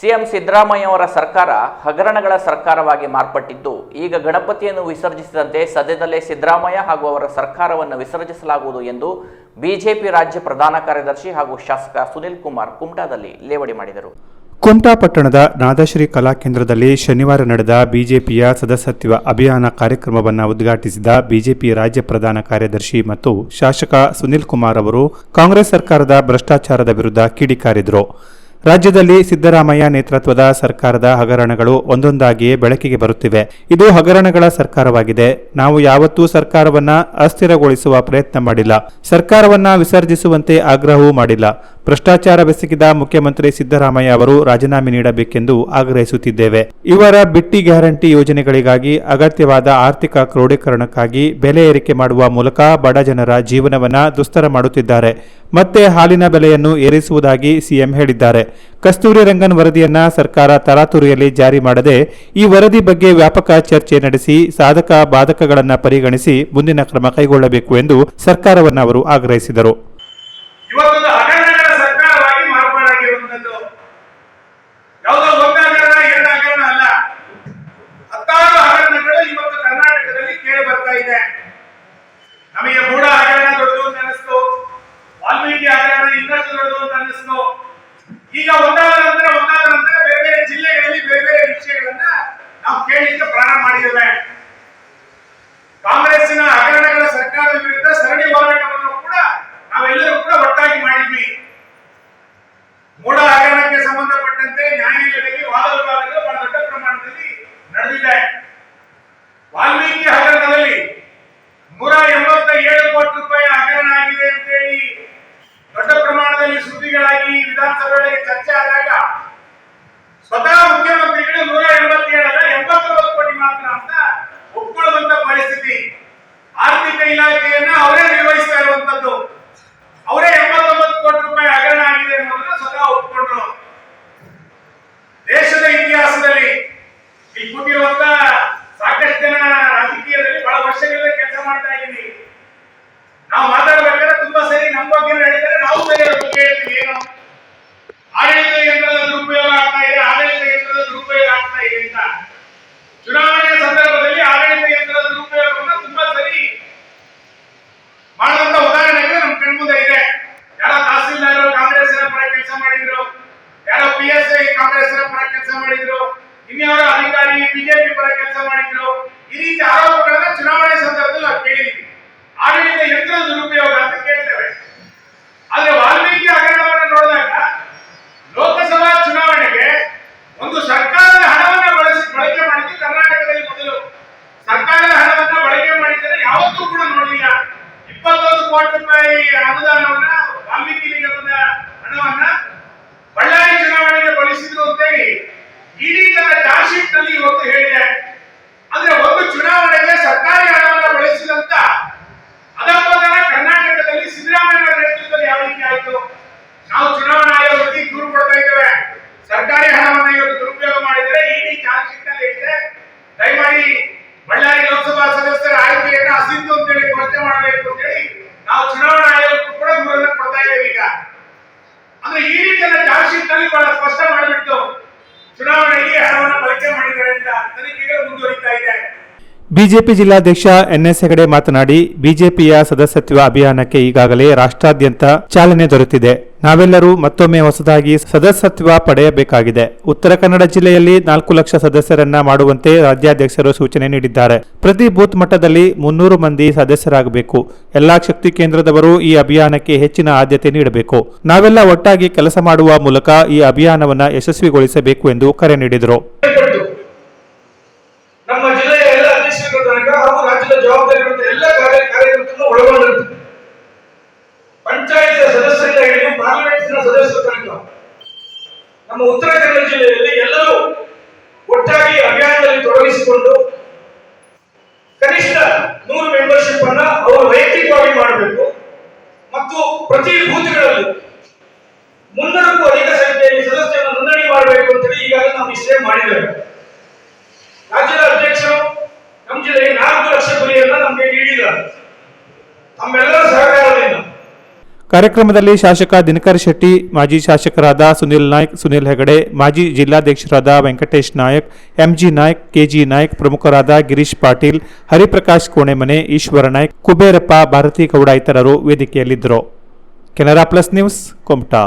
CM Siddaramaiah ಅವರ ಸರ್ಕಾರ ಹಗರಣಗಳ ಸರ್ಕಾರವಾಗಿ ಮಾರ್ಪಟ್ಟಿದ್ದು, ಈಗ ಗಣಪತಿಯನ್ನು ವಿಸರ್ಜಿಸಿದಂತೆ ಸದ್ಯದಲ್ಲೇ ಸಿದ್ದರಾಮಯ್ಯ ಹಾಗೂ ಅವರ ಸರ್ಕಾರವನ್ನು ವಿಸರ್ಜಿಸಲಾಗುವುದು ಎಂದು ಬಿಜೆಪಿ ರಾಜ್ಯ ಪ್ರಧಾನ ಕಾರ್ಯದರ್ಶಿ ಹಾಗೂ ಶಾಸಕ ಸುನಿಲ್ ಕುಮಾರ್ ಕುಮಟಾದಲ್ಲಿ ಲೇವಡಿ ಮಾಡಿದರು. ಕುಮಟಾ ಪಟ್ಟಣದ ನಾದಶ್ರೀ ಕಲಾಕೇಂದ್ರದಲ್ಲಿ ಶನಿವಾರ ನಡೆದ ಬಿಜೆಪಿಯ ಸದಸ್ಯತ್ವ ಅಭಿಯಾನ ಕಾರ್ಯಕ್ರಮವನ್ನು ಉದ್ಘಾಟಿಸಿದ ಬಿಜೆಪಿ ರಾಜ್ಯ ಪ್ರಧಾನ ಕಾರ್ಯದರ್ಶಿ ಮತ್ತು ಶಾಸಕ ಸುನಿಲ್ ಕುಮಾರ್ ಅವರು ಕಾಂಗ್ರೆಸ್ ಸರ್ಕಾರದ ಭ್ರಷ್ಟಾಚಾರದ ವಿರುದ್ಧ ಕಿಡಿಕಾರಿದರು. ರಾಜ್ಯದಲ್ಲಿ ಸಿದ್ದರಾಮಯ್ಯ ನೇತೃತ್ವದ ಸರ್ಕಾರದ ಹಗರಣಗಳು ಒಂದೊಂದಾಗಿಯೇ ಬೆಳಕಿಗೆ ಬರುತ್ತಿವೆ. ಇದು ಹಗರಣಗಳ ಸರ್ಕಾರವಾಗಿದೆ. ನಾವು ಯಾವತ್ತೂ ಸರ್ಕಾರವನ್ನ ಅಸ್ಥಿರಗೊಳಿಸುವ ಪ್ರಯತ್ನ ಮಾಡಿಲ್ಲ. ಸರ್ಕಾರವನ್ನ ವಿಸರ್ಜಿಸುವಂತೆ ಆಗ್ರಹವೂ ಮಾಡಿಲ್ಲ. ಭ್ರಷ್ಟಾಚಾರ ಬೆಸಗಿದ ಮುಖ್ಯಮಂತ್ರಿ ಸಿದ್ದರಾಮಯ್ಯ ಅವರು ರಾಜೀನಾಮೆ ನೀಡಬೇಕೆಂದು ಆಗ್ರಹಿಸುತ್ತಿದ್ದೇವೆ. ಇವರ ಬಿಟ್ಟಿ ಗ್ಯಾರಂಟಿ ಯೋಜನೆಗಳಿಗಾಗಿ ಅಗತ್ಯವಾದ ಆರ್ಥಿಕ ಕ್ರೋಢೀಕರಣಕ್ಕಾಗಿ ಬೆಲೆ ಏರಿಕೆ ಮಾಡುವ ಮೂಲಕ ಬಡ ಜನರ ಜೀವನವನ್ನ ದುಸ್ತರ ಮಾಡುತ್ತಿದ್ದಾರೆ. ಮತ್ತೆ ಹಾಲಿನ ಬೆಲೆಯನ್ನು ಏರಿಸುವುದಾಗಿ ಸಿಎಂ ಹೇಳಿದ್ದಾರೆ. ಕಸ್ತೂರಿ ರಂಗನ್ ವರದಿಯನ್ನ ಸರ್ಕಾರ ತರಾತುರಿಯಲ್ಲಿ ಜಾರಿ ಮಾಡದೆ ಈ ವರದಿ ಬಗ್ಗೆ ವ್ಯಾಪಕ ಚರ್ಚೆ ನಡೆಸಿ ಸಾಧಕ ಬಾಧಕಗಳನ್ನು ಪರಿಗಣಿಸಿ ಮುಂದಿನ ಕ್ರಮ ಕೈಗೊಳ್ಳಬೇಕು ಎಂದು ಸರ್ಕಾರವನ್ನು ಅವರು ಆಗ್ರಹಿಸಿದರು. ಈಗ ಒಂದಾದ ನಂತರ ಒಂದಾದ ನಂತರ ಬೇರೆ ಬೇರೆ ಜಿಲ್ಲೆಗಳಲ್ಲಿ ಬೇರೆ ಬೇರೆ ವಿಷಯಗಳನ್ನ ನಾವು ಕೇಳಲಿಕ್ಕೆ ಪ್ರಾರಂಭ ಮಾಡಿದ್ದೇವೆ. ಕಾಂಗ್ರೆಸ್ಸಿನ ಹಗರಣಗಳ ಸರ್ಕಾರದ ವಿರುದ್ಧ ಸರಣಿ ಹೋರಾಟವನ್ನು ಕೂಡ ನಾವೆಲ್ಲರೂ ಕೂಡ ಒಟ್ಟಾಗಿ ಮಾಡಿದ್ವಿ. ಮೂಡ ಹಗರಣಕ್ಕೆ ಸಂಬಂಧಪಟ್ಟಂತೆ ನ್ಯಾಯಾಲಯದಲ್ಲಿ ವಾದ ವಿವಾದಗಳು ಬಹಳ ದೊಡ್ಡ ಪ್ರಮಾಣದಲ್ಲಿ ನಡೆದಿದೆ ವಾಲ್ಮೀಕಿ ಹಗರಣದಲ್ಲಿ ನೂರ ಎಂಬತ್ತ ಏಳು ಕೋಟಿ ರೂಪಾಯಿ ಹಗರಣ ಆಗಿದೆ ಅಂತೇಳಿ ದೊಡ್ಡ ಪ್ರಮಾಣದಲ್ಲಿ ಸುದ್ದಿಗಳಾಗಿ ವಿಧಾನಸಭೆಯೊಳಗೆ ಚರ್ಚೆ ಆದಾಗ ಸ್ವತಃ ಮುಖ್ಯಮಂತ್ರಿಗಳು ನೂರ ಎಂಬತ್ತೇಳಲ್ಲ, ಎಂಬತ್ತೊಂಬತ್ತು ಕೋಟಿ ಮಾತ್ರ ಅಂತ ಒಪ್ಕೊಳ್ಳುವಂತ ಪರಿಸ್ಥಿತಿ ಆರ್ಥಿಕ ಇಲಾಖೆಯನ್ನ ಅವರೇ ನಿರ್ವಹಿಸ್ತಾ ಇರುವಂತದ್ದು ಅವರೇ ಎಂಬತ್ತೊಂಬತ್ತು ಕೋಟಿ ರೂಪಾಯಿ ಹಗರಣ ಆಗಿದೆ ಅನ್ನೋದನ್ನ ಸ್ವತಃ ಒಪ್ಕೊಂಡ್ರು ದೇಶದ ಇತಿಹಾಸದಲ್ಲಿ ಇಲ್ಲಿ ಕೂತಿರುವಂತ ಸಾಕಷ್ಟು ಜನ ರಾಜಕೀಯದಲ್ಲಿ ಬಹಳ ವರ್ಷಗಳಿಂದ ಕೆಲಸ ಮಾಡ್ತಾ ಇದ್ದೀವಿ ನಾವು ಮಾತಾಡ್ಬೇಕಾದ್ರೆ ತುಂಬಾ ಸರಿ ನಮ್ಮ ಬಗ್ಗೆ ಹೇಳಿದರೆ ನಾವು ಬೇರೆ ಬಗ್ಗೆ ಹೇಳ್ತೀವಿ ಏನು ಆಡಳಿತ ಯಂತ್ರದ ದುರುಪಯೋಗ ಆಗ್ತಾ ಇದೆ ಆಡಳಿತ ಯಂತ್ರದ ದುರುಪಯೋಗ ಆಗ್ತಾ ಇದೆ ಅಂತ ಚುನಾವಣೆಯ ಸಂದರ್ಭದಲ್ಲಿ ಆಡಳಿತ ಯಂತ್ರದ ದುರುಪಯೋಗವನ್ನು ತುಂಬಾ ಸರಿ ಮಾಡಿದಂತ ಉದಾಹರಣೆಗಳು ನಮ್ಮ ಕಣ್ಮುಂದೆ ಇದೆ ಯಾರೋ ತಹಸೀಲ್ದಾರ್ ಕಾಂಗ್ರೆಸ್ಸಿನ ಪರ ಕೆಲಸ ಮಾಡಿದ್ರು ಯಾರೋ ಪಿ ಎಸ್ ಐ ಕಾಂಗ್ರೆಸ್ಸಿನ ಪರ ಕೆಲಸ ಇನ್ಯಾರೋ ಅಧಿಕಾರಿ ಬಿಜೆಪಿ ಪರ ಕೆಲಸ ಮಾಡಿದ್ರು, ಈ ರೀತಿ ಆರೋಪಗಳನ್ನ ಚುನಾವಣೆ ಸಂದರ್ಭದಲ್ಲಿ ನಾವು ಕೇಳಿದ್ದೀವಿ ಆಡಳಿತ ಯಂತ್ರ ದುರುಪಯೋಗ ಅಂತ ಕೇಳ್ತೇವೆ. ಆದ್ರೆ ಶೀಟ್ ಹೇಳಿದೆ ಬಿಜೆಪಿ ಜಿಲ್ಲಾಧ್ಯಕ್ಷ ಎನ್ಎಸ್ ಹೆಗಡೆ ಮಾತನಾಡಿ, ಬಿಜೆಪಿಯ ಸದಸ್ಯತ್ವ ಅಭಿಯಾನಕ್ಕೆ ಈಗಾಗಲೇ ರಾಷ್ಟ್ರಾದ್ಯಂತ ಚಾಲನೆ ದೊರೆತಿದೆ. ನಾವೆಲ್ಲರೂ ಮತ್ತೊಮ್ಮೆ ಹೊಸದಾಗಿ ಸದಸ್ಯತ್ವ ಪಡೆಯಬೇಕಾಗಿದೆ. ಉತ್ತರ ಕನ್ನಡ ಜಿಲ್ಲೆಯಲ್ಲಿ ನಾಲ್ಕು ಲಕ್ಷ ಸದಸ್ಯರನ್ನ ಮಾಡುವಂತೆ ರಾಜ್ಯಾಧ್ಯಕ್ಷರು ಸೂಚನೆ ನೀಡಿದ್ದಾರೆ. ಪ್ರತಿ ಬೂತ್ ಮಟ್ಟದಲ್ಲಿ ಮುನ್ನೂರು ಮಂದಿ ಸದಸ್ಯರಾಗಬೇಕು. ಎಲ್ಲಾ ಶಕ್ತಿ ಕೇಂದ್ರದವರು ಈ ಅಭಿಯಾನಕ್ಕೆ ಹೆಚ್ಚಿನ ಆದ್ಯತೆ ನೀಡಬೇಕು. ನಾವೆಲ್ಲ ಒಟ್ಟಾಗಿ ಕೆಲಸ ಮಾಡುವ ಮೂಲಕ ಈ ಅಭಿಯಾನವನ್ನು ಯಶಸ್ವಿಗೊಳಿಸಬೇಕು ಎಂದು ಕರೆ ನೀಡಿದರು. ನಮ್ಮ ಉತ್ತರ ಕನ್ನಡ ಜಿಲ್ಲೆಯಲ್ಲಿ ಎಲ್ಲರೂ ಒಟ್ಟಾಗಿ ಅಭಿಯಾನದಲ್ಲಿ ತೊಡಗಿಸಿಕೊಂಡು ಕನಿಷ್ಠ ನೂರು ಮೆಂಬರ್ಶಿಪ್ ಅನ್ನ ಅವರು ವೈಯಕ್ತಿಕವಾಗಿ ಮಾಡಬೇಕು. ಮತ್ತು ಪ್ರತಿ ಬೂತ್ಗಳಲ್ಲಿ ಮುನ್ನೂರಕ್ಕೂ ಅಧಿಕ ಸಂಖ್ಯೆಯಲ್ಲಿ ಸದಸ್ಯರನ್ನು ನೋಂದಣಿ ಮಾಡಬೇಕು ಅಂತೇಳಿ ಈಗಾಗಲೇ ನಾವು ನಿಶ್ಚಯ ಮಾಡಿದ್ದೇವೆ. ಕಾರ್ಯಕ್ರಮದಲ್ಲಿ ಶಾಸಕ ದಿನಕರ್ ಶೆಟ್ಟಿ, ಮಾಜಿ ಶಾಸಕರಾದ ಸುನಿಲ್ ನಾಯ್ಕ್, ಸುನಿಲ್ ಹೆಗಡೆ, ಮಾಜಿ ಜಿಲ್ಲಾಧ್ಯಕ್ಷರಾದ ವೆಂಕಟೇಶ್ ನಾಯಕ್, ಎಂಜಿ ನಾಯ್ಕ್, ಕೆಜಿ ನಾಯ್ಕ್, ಪ್ರಮುಖರಾದ ಗಿರೀಶ್ ಪಾಟೀಲ್, ಹರಿಪ್ರಕಾಶ್ ಕೋಣೆಮನೆ, ಈಶ್ವರ ನಾಯ್ಕ್, ಕುಬೇರಪ್ಪ ಭಾರತಿ ಗೌಡ ಇತರರು ವೇದಿಕೆಯಲ್ಲಿದ್ದರು. Canara plus news, Kumta.